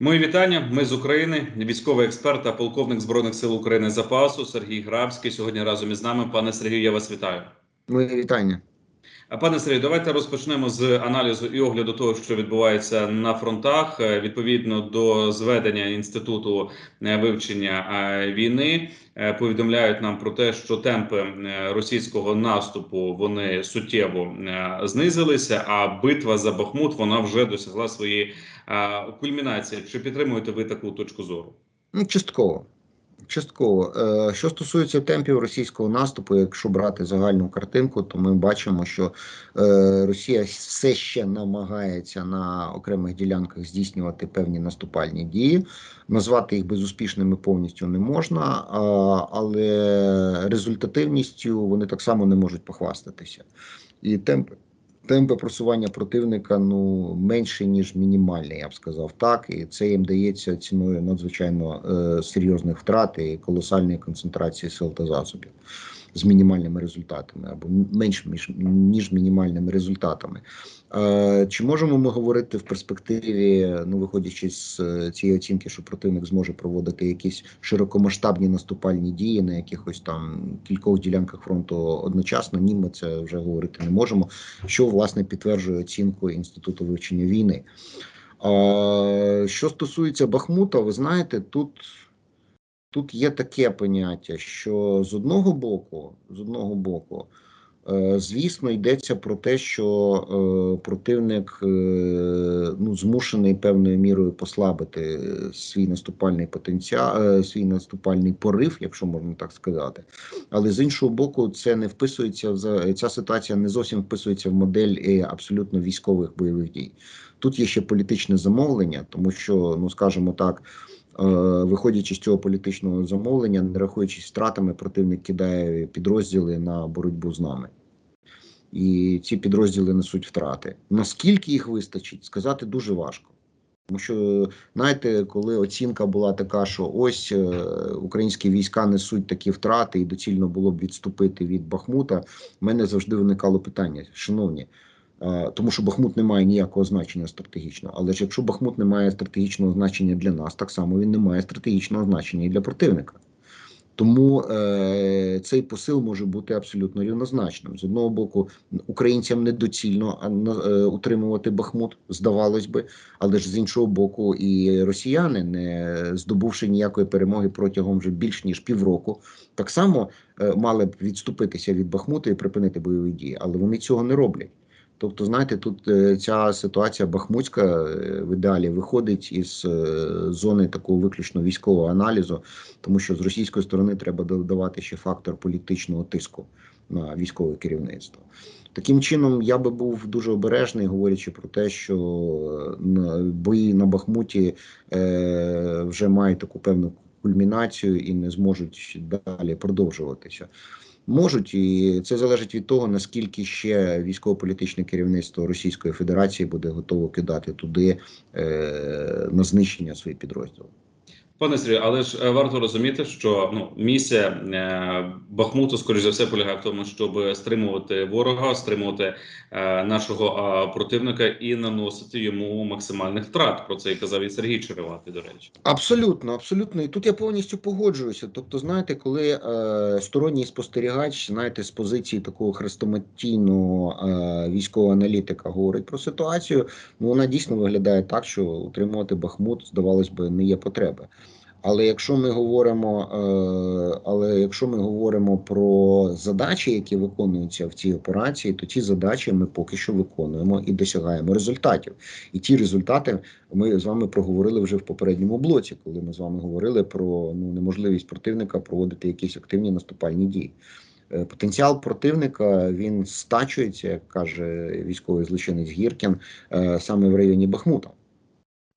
Мої вітання. Ми з України. Військовий експерт та полковник збройних сил України запасу Сергій Грабський. Сьогодні разом із нами. Пане Сергію, я вас вітаю. Мої вітання. Пане Сергію, давайте розпочнемо з аналізу і огляду того, що відбувається на фронтах. Е, Відповідно до зведення інституту е, вивчення е, війни, повідомляють нам про те, що темпи російського наступу вони суттєво знизилися. А битва за Бахмут вона вже досягла своєї кульмінації. Чи підтримуєте ви таку точку зору? Ну, частково. Частково. Е, Що стосується темпів російського наступу, якщо брати загальну картинку, то ми бачимо, що е, Росія все ще намагається на окремих ділянках здійснювати певні наступальні дії. Назвати їх безуспішними повністю не можна, але результативністю вони так само не можуть похвастатися. І темпи. Темпи просування противника ну менше ніж мінімальні, я б сказав так, і це їм дається ціною надзвичайно е, серйозних втрат і колосальної концентрації сил та засобів з мінімальними результатами або менш ніж, ніж мінімальними результатами. Чи можемо ми говорити в перспективі, ну виходячи з е, цієї оцінки, що противник зможе проводити якісь широкомасштабні наступальні дії на якихось там кількох ділянках фронту одночасно? Ні, ми це вже говорити не можемо що власне підтверджує оцінку інституту вивчення війни. Що стосується Бахмута, ви знаєте, тут, тут є таке поняття, що з одного боку, з одного боку, е, звісно, йдеться про те, що е, противник е, ну, змушений певною мірою послабити свій наступальний потенціал, свій наступальний порив, якщо можна так сказати. Але з іншого боку, це не вписується в ця ситуація не зовсім вписується в модель абсолютно військових бойових дій. Тут є ще політичне замовлення, тому що, ну скажімо так, виходячи з цього політичного замовлення, не рахуючись втратами, противник кидає підрозділи на боротьбу з нами. І ці підрозділи несуть втрати. Наскільки їх вистачить, сказати дуже важко. Тому що, знаєте, коли оцінка була така, що ось е, українські війська несуть такі втрати, і доцільно було б відступити від Бахмута, в мене завжди виникало питання, шановні. Тому що Бахмут не має ніякого значення стратегічного. Але ж якщо Бахмут не має стратегічного значення для нас, так само він не має стратегічного значення і для противника. Тому е, цей посил може бути абсолютно рівнозначним. З одного боку, українцям недоцільно е, утримувати Бахмут, здавалось би, але ж з іншого боку, і росіяни, не здобувши ніякої перемоги протягом вже більш ніж півроку, так само е, мали б відступитися від Бахмута і припинити бойові дії, але вони цього не роблять. Тобто, знаєте, тут е, ця ситуація бахмутська е, в ідеалі виходить із е, зони такого виключно військового аналізу, тому що з російської сторони треба додавати ще фактор політичного тиску на військове керівництво. Таким чином, я би був дуже обережний, говорячи про те, що бої на Бахмуті вже мають таку певну кульмінацію і не зможуть далі продовжуватися. Можуть, і це залежить від того, наскільки ще військово-політичне керівництво Російської Федерації буде готово кидати туди е, на знищення своїх підрозділів. Пане Сергію, але ж е, варто розуміти, що ну місія е, Бахмуту, скоріш за все, полягає в тому, щоб стримувати ворога, стримувати е, нашого противника і наносити йому максимальних втрат. Про це і казав і Сергій Череватий, до речі. Абсолютно, абсолютно. І тут я повністю погоджуюся. Тобто, знаєте, коли е, сторонній спостерігач, знаєте, з позиції такого хрестоматійного е, військового аналітика говорить про ситуацію, ну вона дійсно виглядає так, що утримувати Бахмут, здавалось би, не є потреби. Але якщо ми говоримо, е, але якщо ми говоримо про задачі, які виконуються в цій операції, то ці задачі ми поки що виконуємо і досягаємо результатів. І ті результати ми з вами проговорили вже в попередньому блоці, коли ми з вами говорили про ну неможливість противника проводити якісь активні наступальні дії. Е, Потенціал противника він стачується, як каже військовий злочинець Гіркін, е, саме в районі Бахмута.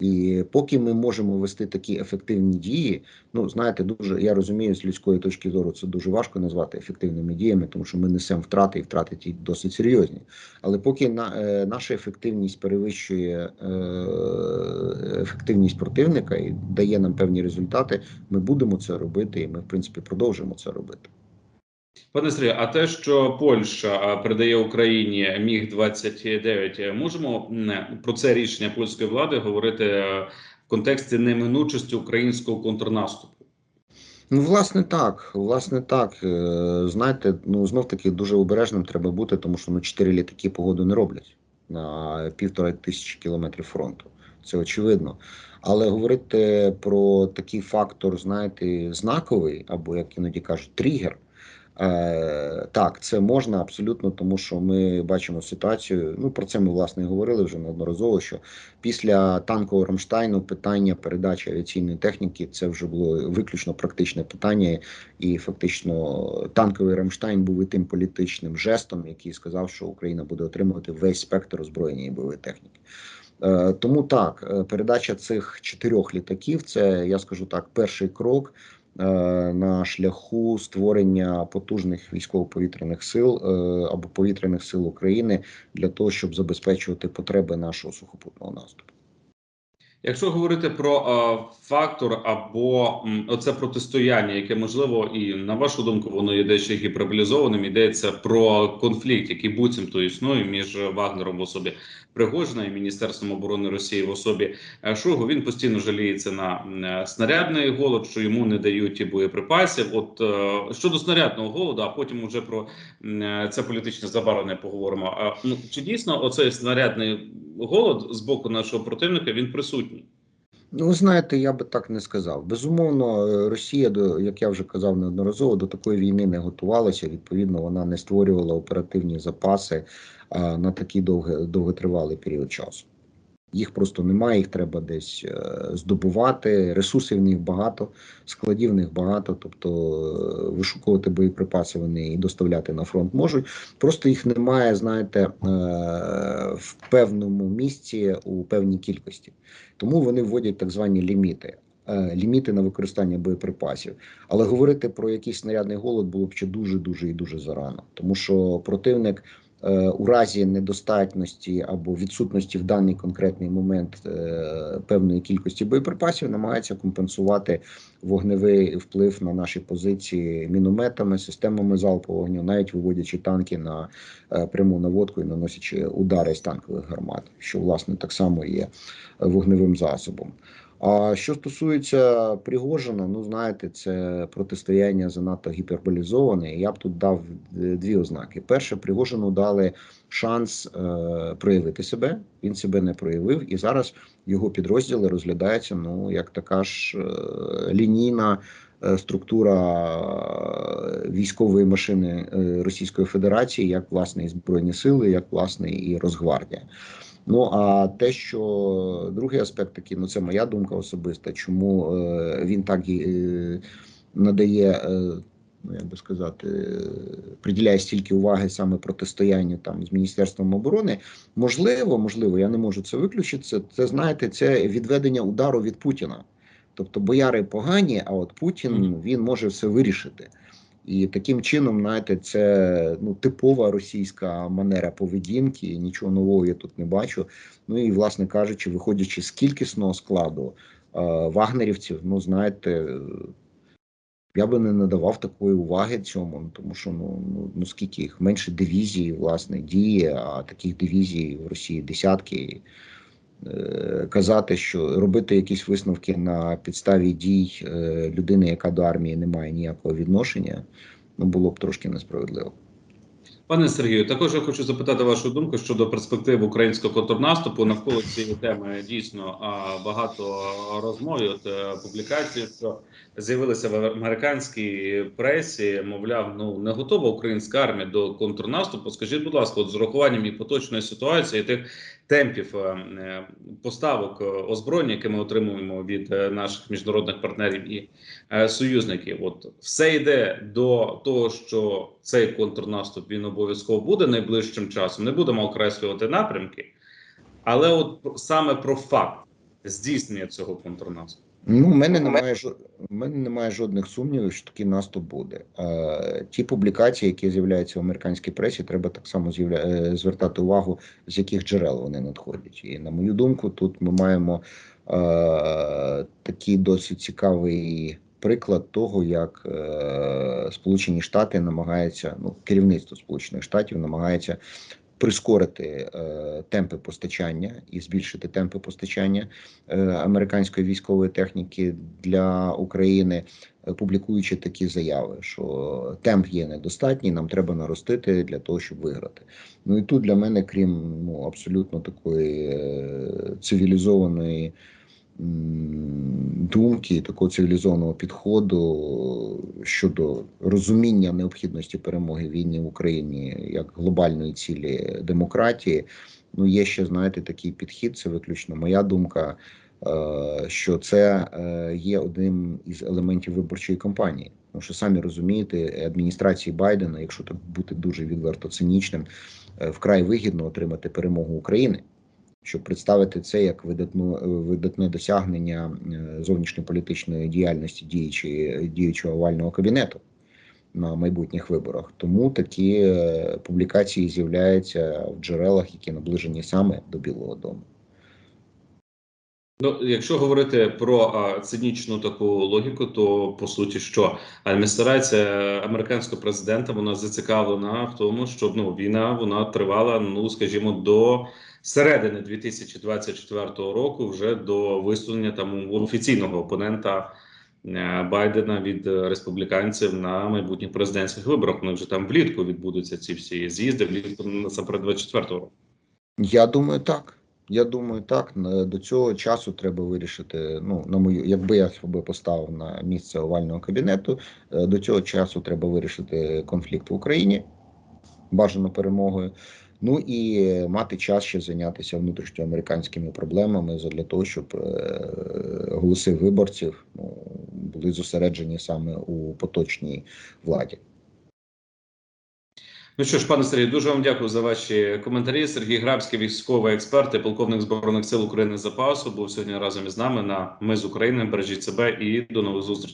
І поки ми можемо вести такі ефективні дії, ну знаєте, дуже я розумію, з людської точки зору це дуже важко назвати ефективними діями, тому що ми несемо втрати і втрати ті досить серйозні. Але поки на, е, наша ефективність перевищує е, ефективність противника і дає нам певні результати, ми будемо це робити, і ми в принципі продовжимо це робити. Пане Сергію, а те, що Польща передає Україні міг 29 можемо про це рішення польської влади говорити е, в контексті неминучості українського контрнаступу? Ну, власне, так. Власне, так. Е, Знаєте, ну знов таки дуже обережним треба бути, тому що ну чотири літаки погоду не роблять на півтора тисячі кілометрів фронту. Це очевидно. Але говорити про такий фактор, знаєте, знаковий, або як іноді кажуть, тригер. Е, так, це можна абсолютно, тому що ми бачимо ситуацію. Ну про це ми власне говорили вже неодноразово. Що після танкового Рамштайну питання передачі авіаційної техніки це вже було виключно практичне питання, і фактично танковий Рамштайн був і тим політичним жестом, який сказав, що Україна буде отримувати весь спектр озброєння і бойової техніки. Е, Тому так, е, передача цих чотирьох літаків це я скажу так, перший крок на шляху створення потужних військово-повітряних сил е, або повітряних сил України для того, щоб забезпечувати потреби нашого сухопутного наступу. Якщо говорити про е, фактор або оце протистояння, яке можливо, і на вашу думку, воно є дещо гіперболізованим, йдеться про конфлікт, який буцімто існує між Вагнером в особі Пригожина і Міністерством оборони Росії в особі е, Шугу. Він постійно жаліється на е, снарядний голод, що йому не дають і боєприпасів. От щодо снарядного голоду, а потім уже про це політичне забарвлення поговоримо. Ну чи дійсно оцей снарядний голод з боку нашого противника він присутній? Ну, ви знаєте, я би так не сказав. Безумовно, е, Росія, до як я вже казав неодноразово, до такої війни не готувалася. Відповідно, вона не створювала оперативні запаси а, на такий довгий довготривалий період часу. Їх просто немає, їх треба десь е, здобувати. Ресурсів в них багато, складів в них багато. Тобто е, вишукувати боєприпаси вони і доставляти на фронт можуть. Просто їх немає, знаєте, е, в певному місці у певній кількості. Тому вони вводять так звані ліміти. Ліміти на використання боєприпасів, але говорити про якийсь снарядний голод було б ще дуже дуже і дуже зарано, тому що противник у разі недостатності або відсутності в даний конкретний момент е, певної кількості боєприпасів намагається компенсувати вогневий вплив на наші позиції мінометами, системами залпового вогню, навіть виводячи танки на е, пряму наводку і наносячи удари з танкових гармат, що власне так само є е, вогневим засобом. А що стосується Пригожина, ну знаєте, це протистояння занадто гіперболізоване. Я б тут дав е, дві ознаки: перше, Пригожину дали шанс е, проявити себе. Він себе не проявив, і зараз його підрозділи розглядаються ну як така ж е, лінійна е, структура е, військової машини Російської Федерації, як власне і збройні сили, як власне і Росгвардія. Ну а те, що другий аспект такий, ну це моя думка особиста, чому е, він так і е, надає, е, ну як би сказати, е, приділяє стільки уваги саме протистоянню там з міністерством оборони. Можливо, можливо, я не можу це виключити. Це, це знаєте, це відведення удару від Путіна. Тобто бояри погані, а от Путін він може все вирішити. І таким чином, знаєте, це ну типова російська манера поведінки. Нічого нового я тут не бачу. Ну і власне кажучи, виходячи з кількісного складу е, вагнерівців, ну знаєте, я би не надавав такої уваги цьому, ну, тому що ну, ну, ну скільки їх менше дивізій, власне, діє, а таких дивізій в Росії десятки. Е, Казати, що робити якісь висновки на підставі дій е, людини, яка до армії не має ніякого відношення, ну було б трошки несправедливо. Пане Сергію, також я хочу запитати вашу думку щодо перспектив українського контрнаступу. Навколо цієї теми дійсно багато розмов, от е, публікацій, що з'явилися в американській пресі. Мовляв, ну не готова українська армія до контрнаступу. Скажіть, будь ласка, от з урахуванням і поточної ситуації, і тих темпів е, е, поставок озброєння, яке ми отримуємо від наших міжнародних партнерів і союзників, от все йде до того, що цей контрнаступ він обов'язково буде найближчим часом. Не будемо окреслювати напрямки, але от саме про факт здійснення цього контрнаступу. Ну, у мене немає у мене немає жодних сумнівів, що такий наступ буде. Е, ті публікації, які з'являються в американській пресі, треба так само з'явля... е, звертати увагу, з яких джерел вони надходять. І на мою думку, тут ми маємо е, такий досить цікавий приклад того, як е, Сполучені Штати намагаються, ну керівництво Сполучених Штатів намагається прискорити е, темпи постачання і збільшити темпи постачання е, американської військової техніки для України, е, публікуючи такі заяви, що темп є недостатній, нам треба наростити для того, щоб виграти. Ну і тут для мене, крім ну абсолютно такої е, цивілізованої думки, такого цивілізованого підходу щодо розуміння необхідності перемоги в війні в Україні як глобальної цілі демократії. Ну, є ще, знаєте, такий підхід, це виключно моя думка, е, що це е, є одним із елементів виборчої кампанії. Тому що самі розумієте, адміністрації Байдена, якщо так бути дуже відверто цинічним, е, вкрай вигідно отримати перемогу України, щоб представити це як видатну, е, видатне досягнення е, зовнішньополітичної діяльності діючої, діючого овального кабінету на майбутніх виборах. Тому такі е, публікації з'являються в джерелах, які наближені саме до Білого Дому. Ну, якщо говорити про а, цинічну таку логіку, то по суті, що адміністрація американського президента вона зацікавлена в тому, щоб ну війна вона тривала, ну скажімо, до середини 2024 року, вже до висунення там офіційного опонента е, Байдена від республіканців на майбутніх президентських виборах. Вони вже там влітку відбудуться ці всі з'їзди, влітку насамперед 24 року. Я думаю, так. Я думаю, так. До цього часу треба вирішити. Ну, на мою, якби я себе поставив на місце овального кабінету, е, до цього часу треба вирішити конфлікт в Україні, бажано перемогою. Ну і мати час ще зайнятися внутрішньоамериканськими проблемами для того, щоб е, голоси виборців ну, були зосереджені саме у поточній владі. Ну що ж, пане Сергій, дуже вам дякую за ваші коментарі. Сергій Грабський, військовий експерт і полковник збройних сил України запасу, був сьогодні разом із нами на Ми з України. Бережіть себе і до нових зустрічей.